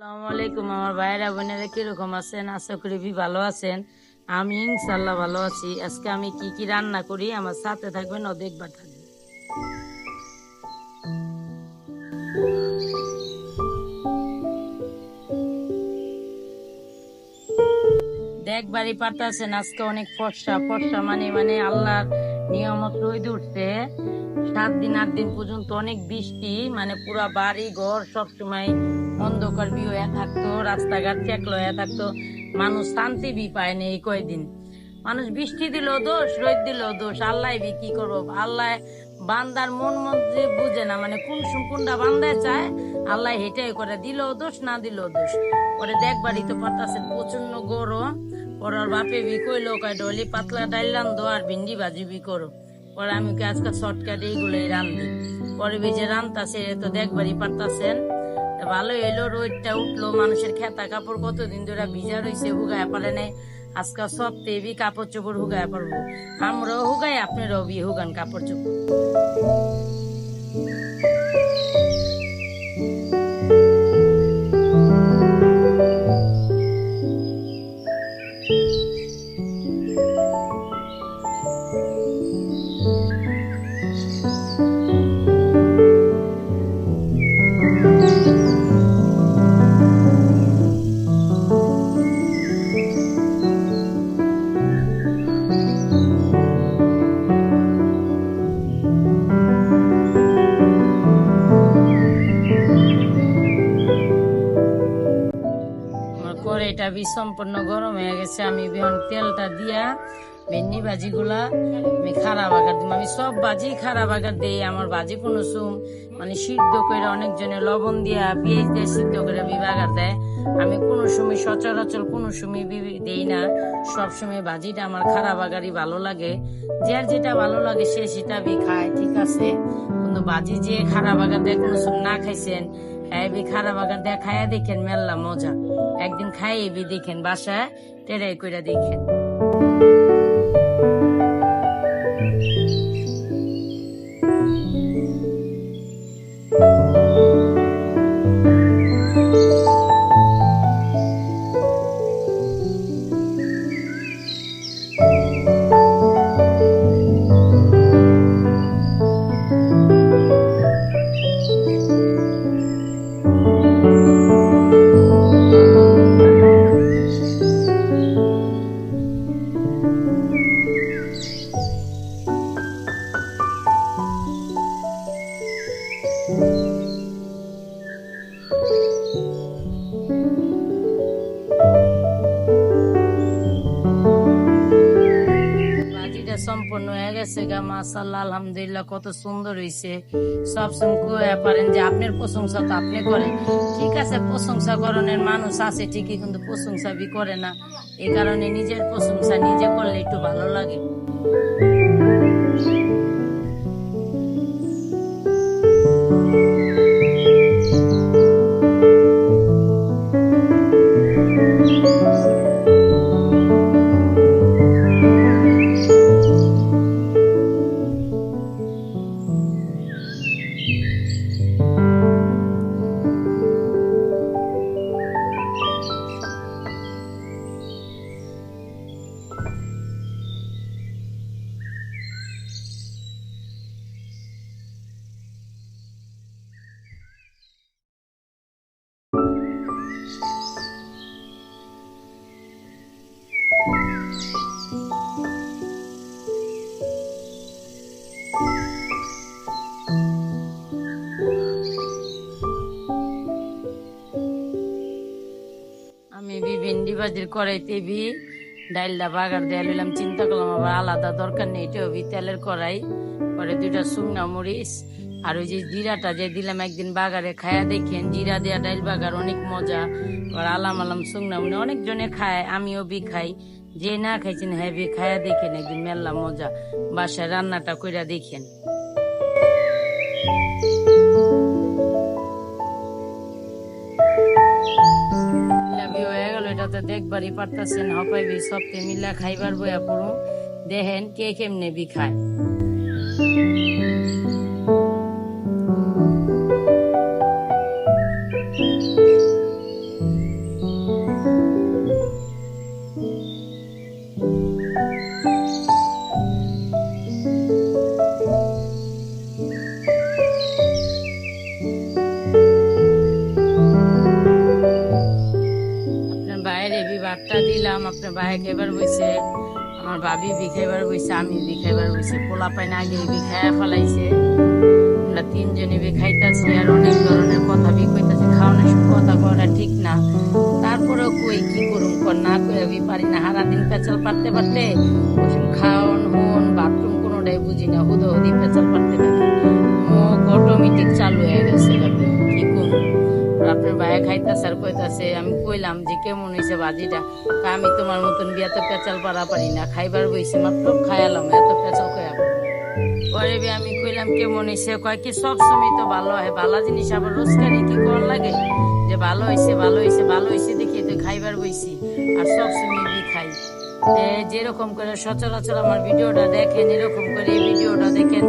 আসসালামু আলাইকুম আমার ভাইয়েরা, বোনেরা কীরকম আছেন? আশা করি ভালো আছেন। আমি ইনশাল্লাহ ভালো আছি। আজকে আমি কি কি রান্না করি, আমার সাথে থাকবেন ও দেখবার থাকবেন দেখবারই পারতেছেন, আজকে অনেক ফর্সা। ফর্সা মানে মানে আল্লাহর নিয়মত রোদ উঠছে। সাত দিন, আট দিন পর্যন্ত অনেক বৃষ্টি মানে পুরা বাড়ি ঘর সবসময় অন্ধকার বি হয়ে থাকতো, রাস্তাঘাট চেকলো হয়ে থাকতো, মানুষ শান্তি বি পায় না এই কয়দিন। মানুষ বৃষ্টি দিল দোষ, রোদ দিল দোষ, আল্লাহ বি কি করব? আল্লাহ বান্দার মন মন যে বুঝে না মানে কোন কোনটা বান্দায় চায়, আল্লাহ হেটাই করে দিল দোষ, না দিল দোষ। পরে দেখবারই তো পারতাছেন প্রচণ্ড গরম। পর বাপে বি কইলো, কয়, ডলি পাতলা ডাইল দো আর ভিন্ডি ভাজি বি করো। পরে আমি ওকে আজকে শর্টকাট এইগুলোই রান্ধি। পরে বি যে রান্তাছে তো দেখবারই পারতাছেন। ভালো এলো, রোদটা উঠল, মানুষের খেতা কাপড় কতদিন ধরে ভিজা রয়েছে হুগায় পারে নাই। আজকাল সব তেবি কাপড় চোপড় হুগায় পারব আমরাও হুগাই, আপনারাও বি হুগান কাপড় চোপড়। আমার বি সম্পূর্ণ গরম হয়ে গেছে। আমি বিহন তেলটা দিয়া ভেন্ডি ভাজি গুলা আমি খারাপ আগার দিই আমি সব ভাজি খারাপ আগার দিই, আমার ভাজি কোনো সুম মানে সিদ্ধ করে অনেকজনে লবণ দিয়া, পেঁয়াজ দিয়ে সিদ্ধ করে বিভাগার দেয়। আমি কোনো সময় সচরাচর কোনো সময় দেই না। সব সময় ভাজিটা আমার খারাপ আগারই ভালো লাগে। যার যেটা ভালো লাগে সে সেটা বি খায়, ঠিক আছে? কিন্তু ভাজি যে খারাপ আগার দেয়, কোনো সময় না খাইছেন হ্যাঁ বি খারাপ আগার দেখায় খায়া দেখেন মেললা মজা। একদিন খাইয়ে বি দেখেন, বাসায় টেরাই কইরা দেখেন। সম্পূর্ণ হয়ে গেছে গা মাসাল্লাহ আলহামদুলিল্লাহ, কত সুন্দর হয়েছে সব সময় পারেন যে আপনার প্রশংসা তো আপনি করেন। ঠিক আছে, প্রশংসা করণের মানুষ আছে, ঠিকই, কিন্তু প্রশংসা বি করে না। এ কারণে নিজের প্রশংসা নিজে করলে একটু ভালো লাগে। বি ভেন্ডি ভাজির কড়াইতে বি ডাইলটা বাগার দেয়া লইলাম, চিন্তা করলাম আবার আলাদা দরকার নেই এটাও বি তেলের কড়াই, পরে দুইটা শুকনা মরিচ, আর ওই যে জিরাটা যে দিলাম একদিন বাগারে খায়া দেখেন, জিরা দেয়া ডাইল বাগার অনেক মজা আর আলাম আলাম শুকনা মানে অনেক জনে খায়, আমিও বি খাই, যে না খাইছেন হ্যাঁ বি খায়া দেখেন, একদিন মেলা মজা, বাসায় রান্নাটা কইরা দেখেন। লাভি হয়ে গেল এটাতে দেখবারই পারতাছেন সব তে মিল্লা খাইবার বয়া পড়ুন। দেখেন কে কেমনে বি খায়। দিলাম, আপনার ভাই খাইবার বইছে, আমার ভাবি বিখাইবার বইছে, আমি বিখাইবার বইছে, পোলা পাইন আগে বি খাইয়া ফেলাইছে। আমরা তিনজনে বি খাইতাছি আর অনেক ধরনের কথা বি কইতাছি, খাওয়ানোর সব কথা করা ঠিক না। তারপরেও কই কি করুম, কর না কই আমি পারি না হারা দিন পেঁচাল পারতে পারতে খাও খাওয়ান কইলাম যে কেমন হয়েছে বাজিটা। আমি তোমার মতন বিয়াতে পেঁচাল পারা পারি না, খাইবার বইছি মাত্র খায়ালাম এত পেঁচাল খাইয়া পরে বি, আমি কইলাম কেমন হয়েছে কয় কি সব সময় তো ভালো হয়, ভালো জিনিস আবার রোজকারি কি কর লাগে? যে ভালো হয়েছে ভালো হয়েছে ভালো হয়েছে দেখি তো খাইবার বইছি, আর সব সময় বি খাই। যেরকম করে সচরাচর আমার ভিডিওটা দেখেন, এরকম করে এই ভিডিওটা দেখেন,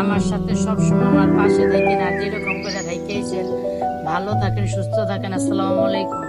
আমার সাথে সবসময় আমার পাশে থাকেন, আর যেরকম করে থাকেছেন ভালো থাকেন, সুস্থ থাকেন, আসসালামু আলাইকুম।